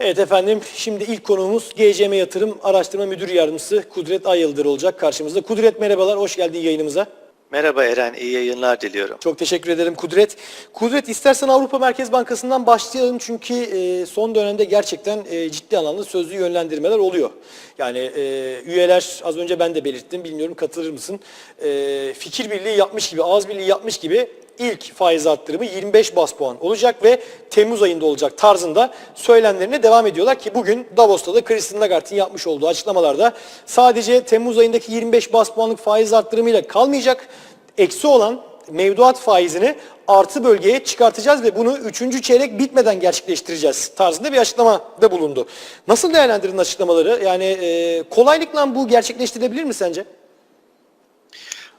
Evet efendim şimdi ilk konuğumuz GCM Yatırım Araştırma Müdür Yardımcısı Kudret Ayıldır olacak karşımızda. Kudret merhabalar, hoş geldin yayınımıza. Merhaba Eren, iyi yayınlar diliyorum. Çok teşekkür ederim Kudret. Kudret istersen Avrupa Merkez Bankası'ndan başlayalım çünkü e, son dönemde gerçekten e, ciddi anlamda sözlü yönlendirmeler oluyor. Yani e, üyeler az önce ben de belirttim bilmiyorum katılır mısın? E, fikir birliği yapmış gibi, ağız birliği yapmış gibi ilk faiz arttırımı 25 bas puan olacak ve Temmuz ayında olacak tarzında söylemlerine devam ediyorlar ki bugün Davos'ta da Christine Lagarde'in yapmış olduğu açıklamalarda sadece Temmuz ayındaki 25 bas puanlık faiz arttırımıyla kalmayacak eksi olan mevduat faizini artı bölgeye çıkartacağız ve bunu 3. çeyrek bitmeden gerçekleştireceğiz tarzında bir açıklamada bulundu. Nasıl değerlendirdin açıklamaları? Yani e, kolaylıkla bu gerçekleştirilebilir mi sence?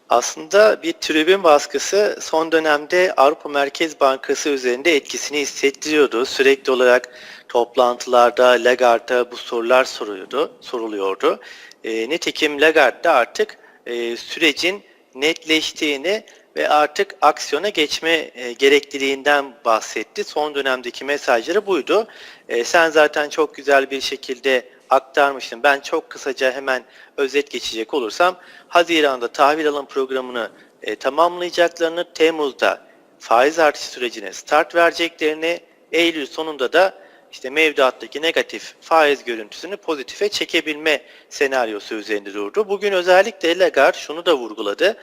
Aslında bir tribün baskısı son dönemde Avrupa Merkez Bankası üzerinde etkisini hissettiriyordu. Sürekli olarak toplantılarda Lagarde'a bu sorular soruyordu, soruluyordu. E, nitekim Lagarde de artık e, sürecin netleştiğini ve artık aksiyona geçme e, gerekliliğinden bahsetti. Son dönemdeki mesajları buydu. E, sen zaten çok güzel bir şekilde aktarmıştın. Ben çok kısaca hemen özet geçecek olursam Haziran'da tahvil alım programını e, tamamlayacaklarını, Temmuz'da faiz artışı sürecine start vereceklerini, Eylül sonunda da işte mevduattaki negatif faiz görüntüsünü pozitife çekebilme senaryosu üzerinde durdu. Bugün özellikle Lagarde şunu da vurguladı.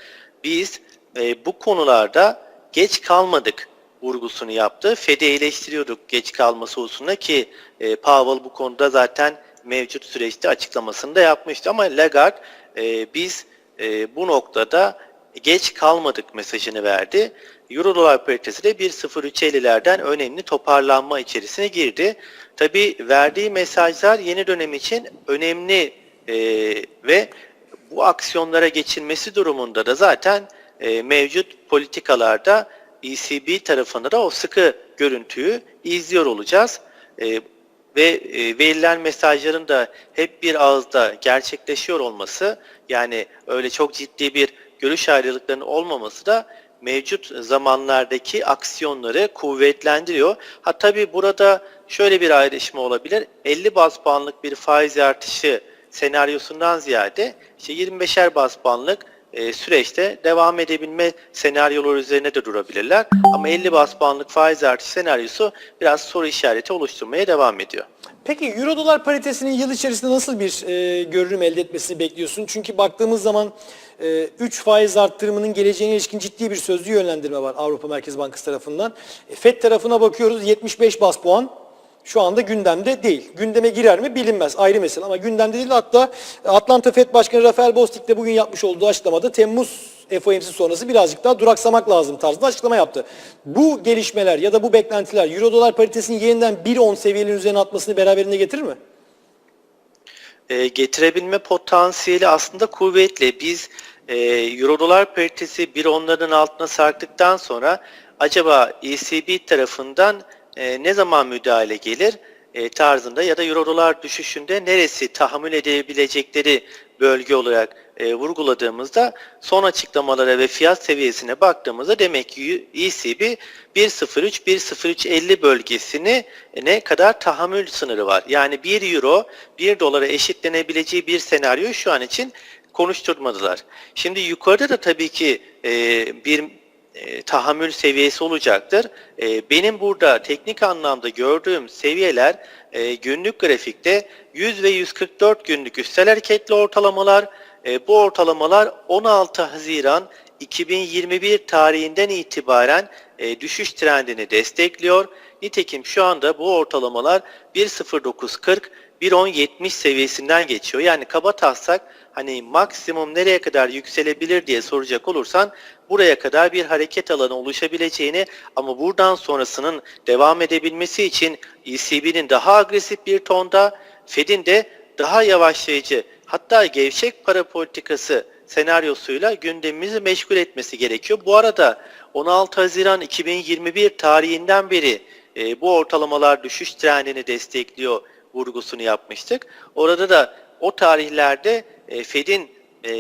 Biz e, bu konularda geç kalmadık vurgusunu yaptı. Fed'i eleştiriyorduk geç kalması hususunda ki e, Powell bu konuda zaten mevcut süreçte açıklamasını da yapmıştı. Ama Lagarde e, biz e, bu noktada geç kalmadık mesajını verdi. Euro dolar paritesi de 1.0350'lerden önemli toparlanma içerisine girdi. Tabi verdiği mesajlar yeni dönem için önemli e, ve bu aksiyonlara geçilmesi durumunda da zaten e, mevcut politikalarda ECB tarafında da o sıkı görüntüyü izliyor olacağız. E, ve e, verilen mesajların da hep bir ağızda gerçekleşiyor olması yani öyle çok ciddi bir görüş ayrılıklarının olmaması da mevcut zamanlardaki aksiyonları kuvvetlendiriyor. Ha tabi burada şöyle bir ayrışma olabilir. 50 baz puanlık bir faiz artışı senaryosundan ziyade işte 25'er baz puanlık e, süreçte devam edebilme senaryoları üzerine de durabilirler. Ama 50 bas puanlık faiz artışı senaryosu biraz soru işareti oluşturmaya devam ediyor. Peki Euro dolar paritesinin yıl içerisinde nasıl bir e, görünüm elde etmesini bekliyorsun? Çünkü baktığımız zaman 3 faiz arttırımının geleceğine ilişkin ciddi bir sözlü yönlendirme var Avrupa Merkez Bankası tarafından. E, FED tarafına bakıyoruz 75 bas puan şu anda gündemde değil. Gündeme girer mi bilinmez ayrı mesele ama gündemde değil. Hatta Atlanta FED Başkanı Rafael Bostic de bugün yapmış olduğu açıklamada Temmuz FOMC sonrası birazcık daha duraksamak lazım tarzında açıklama yaptı. Bu gelişmeler ya da bu beklentiler Euro dolar paritesinin yeniden 1.10 seviyelerinin üzerine atmasını beraberinde getirir mi? E, getirebilme potansiyeli aslında kuvvetli. Biz e, Euro dolar paritesi 1.10'ların altına sarktıktan sonra acaba ECB tarafından e, ne zaman müdahale gelir e, tarzında ya da euro dolar düşüşünde neresi tahammül edebilecekleri bölge olarak e, vurguladığımızda son açıklamalara ve fiyat seviyesine baktığımızda demek ki ECB 1.03-1.0350 bölgesini ne kadar tahammül sınırı var. Yani 1 euro 1 dolara eşitlenebileceği bir senaryo şu an için konuşturmadılar. Şimdi yukarıda da tabii ki e, bir e, tahammül seviyesi olacaktır. E, benim burada teknik anlamda gördüğüm seviyeler e, günlük grafikte 100 ve 144 günlük üstel hareketli ortalamalar. Bu ortalamalar 16 Haziran 2021 tarihinden itibaren düşüş trendini destekliyor. Nitekim şu anda bu ortalamalar 1.0940 1.1070 seviyesinden geçiyor. Yani kaba taslak hani maksimum nereye kadar yükselebilir diye soracak olursan buraya kadar bir hareket alanı oluşabileceğini ama buradan sonrasının devam edebilmesi için ECB'nin daha agresif bir tonda Fed'in de daha yavaşlayıcı hatta gevşek para politikası senaryosuyla gündemimizi meşgul etmesi gerekiyor. Bu arada 16 Haziran 2021 tarihinden beri e, bu ortalamalar düşüş trendini destekliyor vurgusunu yapmıştık. Orada da o tarihlerde e, Fed'in e,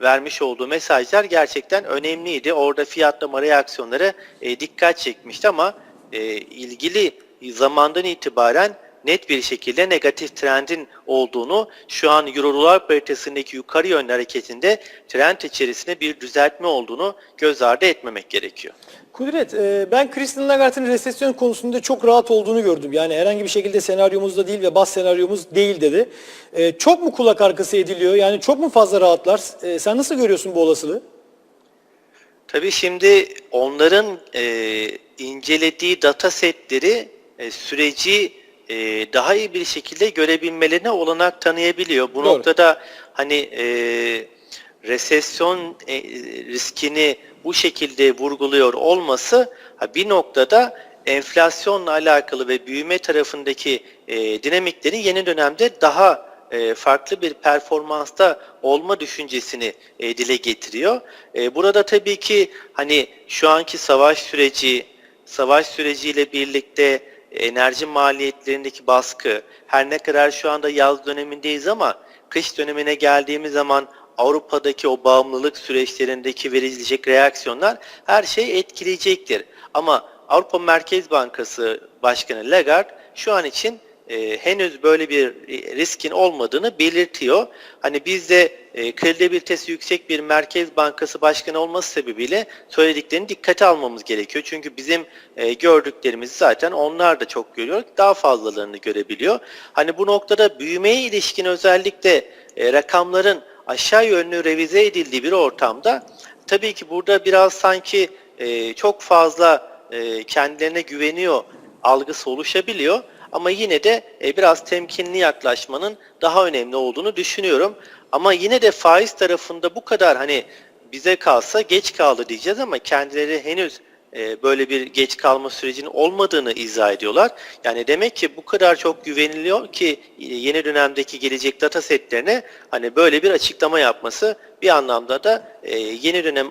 vermiş olduğu mesajlar gerçekten önemliydi. Orada fiyatlama reaksiyonları e, dikkat çekmişti ama e, ilgili zamandan itibaren net bir şekilde negatif trendin olduğunu şu an Euro dolar paritesindeki yukarı yönlü hareketinde trend içerisinde bir düzeltme olduğunu göz ardı etmemek gerekiyor. Kudret, e, ben Christine Lagarde'ın resesyon konusunda çok rahat olduğunu gördüm. Yani herhangi bir şekilde senaryomuzda değil ve bas senaryomuz değil dedi. E, çok mu kulak arkası ediliyor? Yani çok mu fazla rahatlar? E, sen nasıl görüyorsun bu olasılığı? Tabii şimdi onların e, incelediği data setleri e, süreci e, daha iyi bir şekilde görebilmelerine olanak tanıyabiliyor. Bu Doğru. noktada hani e, resesyon e, riskini bu şekilde vurguluyor olması bir noktada enflasyonla alakalı ve büyüme tarafındaki e, dinamiklerin yeni dönemde daha e, farklı bir performansta olma düşüncesini e, dile getiriyor. E, burada tabii ki hani şu anki savaş süreci, savaş süreciyle birlikte enerji maliyetlerindeki baskı, her ne kadar şu anda yaz dönemindeyiz ama kış dönemine geldiğimiz zaman Avrupa'daki o bağımlılık süreçlerindeki verilecek reaksiyonlar her şey etkileyecektir. Ama Avrupa Merkez Bankası Başkanı Lagarde şu an için e, henüz böyle bir e, riskin olmadığını belirtiyor. Hani biz de e, kredibilitesi yüksek bir Merkez Bankası Başkanı olması sebebiyle söylediklerini dikkate almamız gerekiyor. Çünkü bizim e, gördüklerimizi zaten onlar da çok görüyor. Daha fazlalarını görebiliyor. Hani bu noktada büyümeye ilişkin özellikle e, rakamların aşağı yönlü revize edildiği bir ortamda tabii ki burada biraz sanki e, çok fazla e, kendilerine güveniyor algısı oluşabiliyor. Ama yine de e, biraz temkinli yaklaşmanın daha önemli olduğunu düşünüyorum. Ama yine de faiz tarafında bu kadar hani bize kalsa geç kaldı diyeceğiz ama kendileri henüz e, böyle bir geç kalma sürecinin olmadığını izah ediyorlar. Yani demek ki bu kadar çok güveniliyor ki e, yeni dönemdeki gelecek data setlerine hani böyle bir açıklama yapması bir anlamda da yeni dönem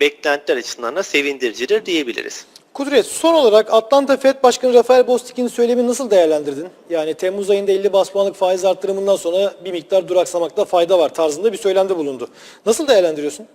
beklentiler açısından da sevindiricidir diyebiliriz. Kudret, son olarak Atlanta Fed Başkanı Rafael Bostic'in söylemini nasıl değerlendirdin? Yani Temmuz ayında 50 bas puanlık faiz arttırımından sonra bir miktar duraksamakta fayda var tarzında bir söylemde bulundu. Nasıl değerlendiriyorsun?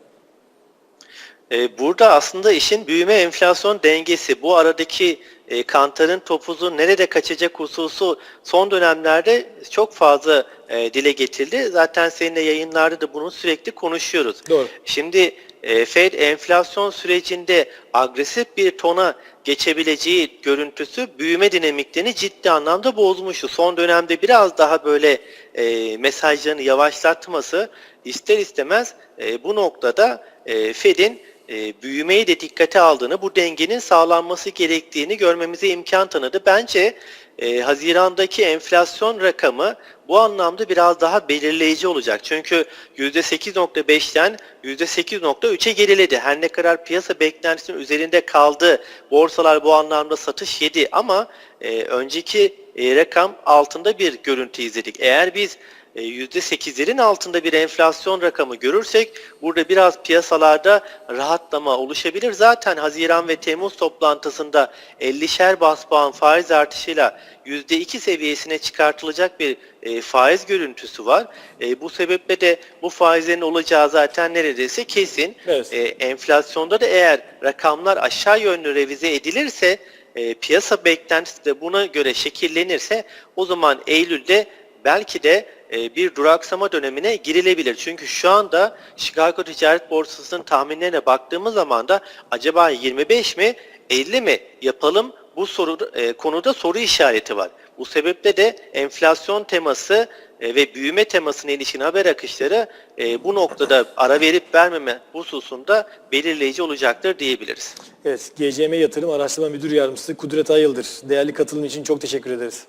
Ee, Burada aslında işin büyüme enflasyon dengesi, bu aradaki e, kantarın topuzu nerede kaçacak hususu son dönemlerde çok fazla e, dile getirildi. Zaten seninle yayınlarda da bunu sürekli konuşuyoruz. Doğru. Şimdi e, Fed enflasyon sürecinde agresif bir tona geçebileceği görüntüsü büyüme dinamiklerini ciddi anlamda bozmuştu. Son dönemde biraz daha böyle e, mesajlarını yavaşlatması ister istemez e, bu noktada e, Fed'in e, büyümeyi de dikkate aldığını, bu dengenin sağlanması gerektiğini görmemize imkan tanıdı. Bence e, Haziran'daki enflasyon rakamı bu anlamda biraz daha belirleyici olacak. Çünkü %8.5'ten %8.3'e geriledi. Her ne kadar piyasa beklentisinin üzerinde kaldı. Borsalar bu anlamda satış yedi ama e, önceki rakam altında bir görüntü izledik. Eğer biz %8'lerin altında bir enflasyon rakamı görürsek burada biraz piyasalarda rahatlama oluşabilir. Zaten Haziran ve Temmuz toplantısında 50'şer bas puan faiz artışıyla %2 seviyesine çıkartılacak bir e, faiz görüntüsü var. E, bu sebeple de bu faizlerin olacağı zaten neredeyse kesin. Evet. E, enflasyonda da eğer rakamlar aşağı yönlü revize edilirse e, piyasa beklentisi de buna göre şekillenirse o zaman Eylül'de belki de e, bir duraksama dönemine girilebilir. Çünkü şu anda Chicago Ticaret Borsası'nın tahminlerine baktığımız zaman da acaba 25 mi 50 mi yapalım bu soru e, konuda soru işareti var. Bu sebeple de enflasyon teması e, ve büyüme temasına ilişkin haber akışları e, bu noktada ara verip vermeme hususunda belirleyici olacaktır diyebiliriz. Evet, GCM Yatırım Araştırma Müdür Yardımcısı Kudret Ayıldır. Değerli katılım için çok teşekkür ederiz.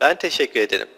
Ben teşekkür ederim.